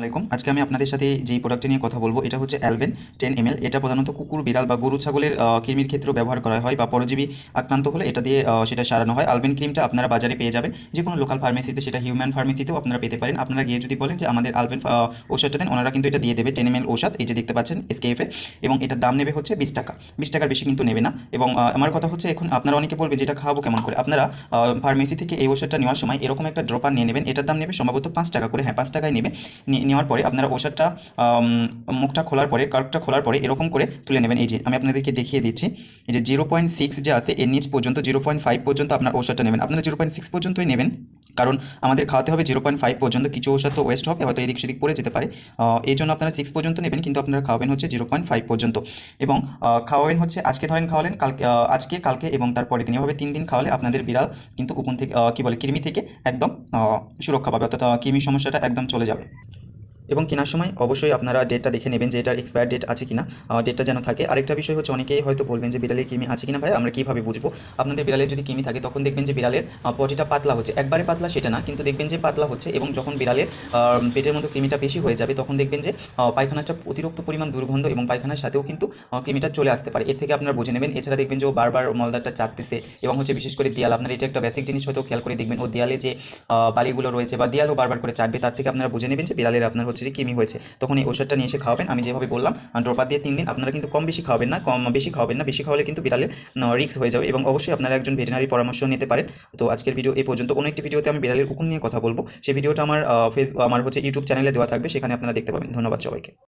আলাইকুম। আজকে আমি আপনাদের সাথে যেই প্রোডাক্টটি নিয়ে কথা বলব, এটা হচ্ছে অ্যালভেন টেন এমএল এটা প্রধানত কুকুর, বিড়াল বা গরু, ছাগলের কৃমির ক্ষেত্রেও ব্যবহার করা হয় বা পরজীবী আক্রান্ত হলে এটা দিয়ে সেটা সারানো হয়। আলভেন ক্রিমটা আপনারা বাজারে পেয়ে যাবেন। যে কোনো লোকাল ফার্মেসিতে সেটা হিউম্যান ফার্মেসিতেও আপনারা পেতে পারেন। আপনারা গিয়ে যদি বলেন যে আমাদের আলভেন ওষুধটা দেন, ওনারা কিন্তু এটা দিয়ে দেবে টেন এমএল ঔষধ। এই যে দেখতে পাচ্ছেন এসকেএফে এবং এটার দাম নেবে হচ্ছে বিশ টাকা। বিশ টাকার বেশি কিন্তু নেবে না। এবং আমার কথা হচ্ছে এখন আপনারা অনেকে বলবে যে এটা খাওয়াবো কেমন করে? আপনারা ফার্মেসি থেকে এই ওষুধটা নেওয়ার সময় এরকম একটা ড্রপার নিয়ে নেবেন। এটার দাম নেবে সম্ভবত পাঁচ টাকা করে। হ্যাঁ পাঁচ টাকায় নেবে। নেওয়ার পরে আপনারা ওষুধটা মুখটা খোলার পরে কার্কটা খোলার পরে এরকম করে তুলে নেবেন। এই যে আমি আপনাদেরকে দেখিয়ে দিচ্ছি এই যে জিরো পয়েন্ট সিক্স যে আছে এর নিচ পর্যন্ত জিরো পয়েন্ট ফাইভ পর্যন্ত আপনার ওষুধটা নেবেন। আপনারা জিরো পয়েন্ট সিক্স পর্যন্তই নেবেন কারণ আমাদের খাওয়াতে হবে জিরো পয়েন্ট ফাইভ পর্যন্ত। কিছু ওষুধ তো ওয়েস্ট হবে হয়তো এদিক সেদিক পড়ে যেতে পারে। এই জন্য আপনারা সিক্স পর্যন্ত নেবেন কিন্তু আপনারা খাওয়াবেন হচ্ছে জিরো পয়েন্ট ফাইভ পর্যন্ত। এবং খাওয়াবেন হচ্ছে আজকে ধরেন খাওয়ালেন কালকে আজকে কালকে এবং তারপরে দিন। এভাবে তিন দিন খাওয়ালে আপনাদের বিড়াল কিন্তু কুকুন থেকে কী বলে কৃমি থেকে একদম সুরক্ষা পাবে। অর্থাৎ আহ, কৃমি সমস্যাটা একদম চলে যাবে। এবং কেনার সময় অবশ্যই আপনারা ডেটটা দেখে নেবেন যে এটার এক্সপায়ার ডেট আছে কিনা। ডেটটা যেন থাকে। আরেকটা বিষয় হচ্ছে অনেকেই হয়তো বলবেন যে বিড়ালের কৃমি আছে কিনা ভাই? আমরা কীভাবে বুঝব? আপনাদের বিড়ালের যদি কৃমি থাকে, তখন দেখবেন যে বিড়ালের পটিটা পাতলা হচ্ছে। একবারে পাতলা সেটা না, কিন্তু দেখবেন যে পাতলা হচ্ছে এবং যখন বিড়ালের পেটের মধ্যে কৃমিটা বেশি হয়ে যাবে, তখন দেখবেন যে পায়খানাটা অতিরিক্ত পরিমাণ দুর্গন্ধ এবং পায়খানার সাথেও কিন্তু কৃমিটা চলে আসতে পারে। এর থেকে আপনারা বুঝে নেবেন। এছাড়া দেখবেন যে ও বারবার মলদারটা চাটতেছে এবং হচ্ছে বিশেষ করে দেয়াল। আপনার এটা একটা বেসিক জিনিস হয়তো খেয়াল করে দেখবেন। ও দেয়ালে যে বালিগুলো রয়েছে বা দেয়ালও বারবার করে চাটবে, তার থেকে আপনারা বুঝে নেবেন যে বিড়ালের আপনার হচ্ছে যে কৃমি হয়েছে? তখন এই ওষুধটা নিয়ে এসে খাওয়াবেন। আমি যেভাবে বললাম ড্রপার দিয়ে তিন দিন আপনারা কিন্তু কম বেশি খাওয়াবেন না, কম বেশি খাওয়াবেন না। বেশি খাওয়ালে কিন্তু বিড়ালে রিক্স হয়ে যাবে এবং অবশ্যই আপনারা একজন ভেটেনারি পরামর্শ নিতে পারেন। তো আজকের ভিডিও এই পর্যন্ত। কোনো একটি ভিডিওতে আমি বিড়ালের কুকুর নিয়ে কথা বলব। সেই ভিডিওটা আমার ফেস, আমার হচ্ছে ইউটিউব চ্যানেলে দেওয়া থাকবে। সেখানে আপনারা দেখতে পাবেন। ধন্যবাদ সবাইকে।